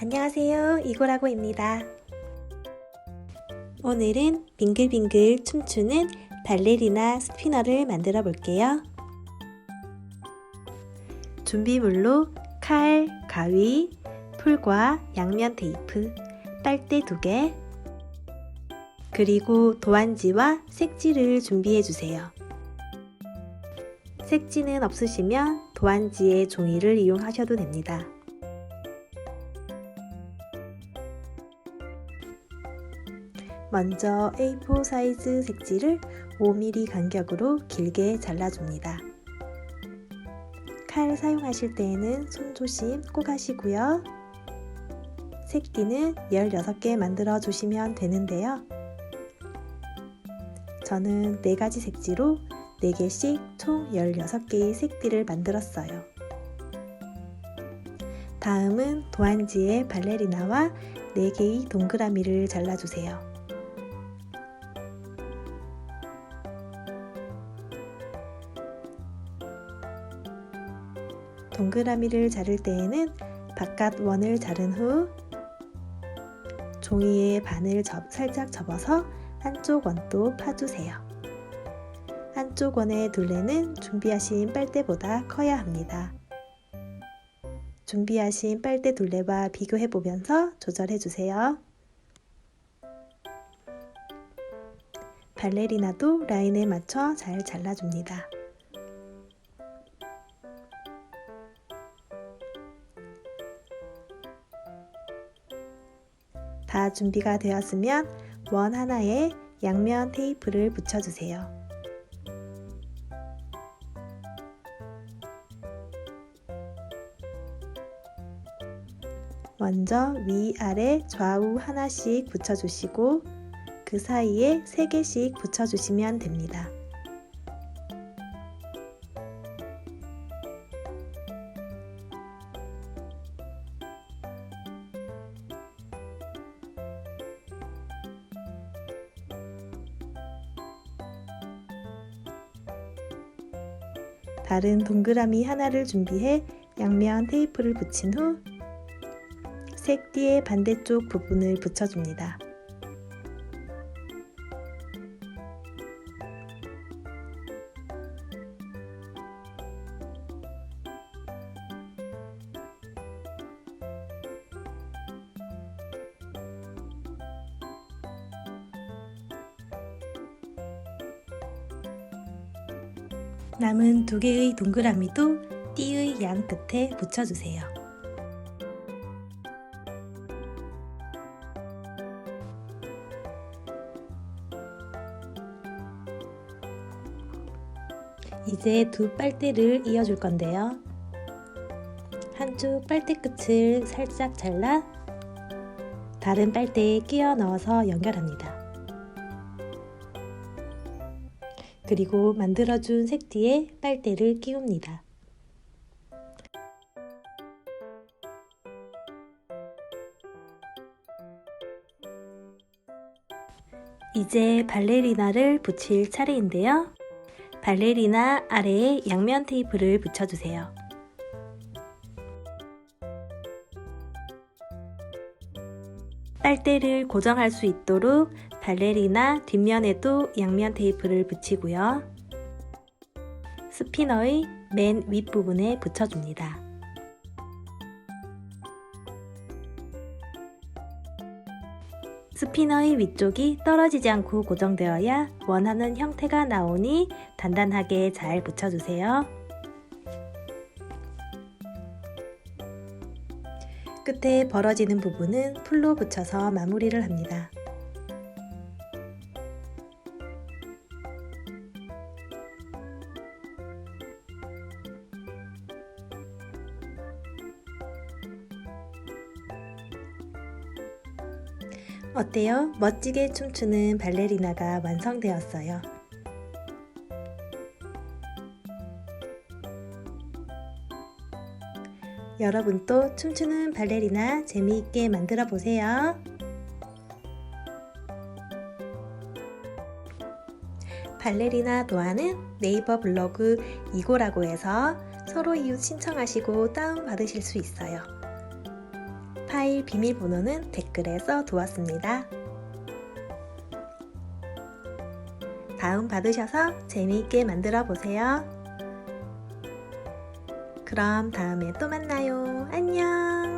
안녕하세요. 이고라고입니다. 오늘은 빙글빙글 춤추는 발레리나 스피너를 만들어 볼게요. 준비물로 칼, 가위, 풀과 양면 테이프, 빨대 2개, 그리고 도안지와 색지를 준비해 주세요. 색지는 없으시면 도안지의 종이를 이용하셔도 됩니다. 먼저 A4 사이즈 색지를 5mm 간격으로 길게 잘라줍니다. 칼 사용하실 때에는 손 조심 꼭 하시고요. 색띠는 16개 만들어 주시면 되는데요. 저는 4가지 색지로 4개씩 총 16개의 색띠를 만들었어요. 다음은 도안지에 발레리나와 4개의 동그라미를 잘라주세요. 동그라미를 자를 때에는 바깥 원을 자른 후 종이에 바늘 접, 살짝 접어서 한쪽 원도 파주세요. 한쪽 원의 둘레는 준비하신 빨대보다 커야 합니다. 준비하신 빨대 둘레와 비교해 보면서 조절해 주세요. 발레리나도 라인에 맞춰 잘 잘라줍니다. 다 준비가 되었으면 원 하나에 양면 테이프를 붙여주세요. 먼저 위아래 좌우 하나씩 붙여주시고 그 사이에 3개씩 붙여주시면 됩니다. 다른 동그라미 하나를 준비해 양면 테이프를 붙인 후 색띠의 반대쪽 부분을 붙여줍니다. 남은 두 개의 동그라미도 띠의 양 끝에 붙여주세요. 이제 두 빨대를 이어줄 건데요. 한쪽 빨대 끝을 살짝 잘라 다른 빨대에 끼워 넣어서 연결합니다. 그리고 만들어준 색뒤에 빨대를 끼웁니다. 이제 발레리나를 붙일 차례인데요. 발레리나 아래에 양면 테이프를 붙여주세요. 빨대를 고정할 수 있도록 발레리나 뒷면에도 양면 테이프를 붙이고요. 스피너의 맨 윗부분에 붙여줍니다. 스피너의 위쪽이 떨어지지 않고 고정되어야 원하는 형태가 나오니 단단하게 잘 붙여주세요. 끝에 벌어지는 부분은 풀로 붙여서 마무리를 합니다. 어때요? 멋지게 춤추는 발레리나가 완성되었어요. 여러분도 춤추는 발레리나 재미있게 만들어 보세요. 발레리나 도안은 네이버 블로그 이고라고 해서 서로 이웃 신청하시고 다운받으실 수 있어요. 파일 비밀번호는 댓글에 써 두었습니다. 다운 받으셔서 재미있게 만들어 보세요. 그럼 다음에 또 만나요. 안녕!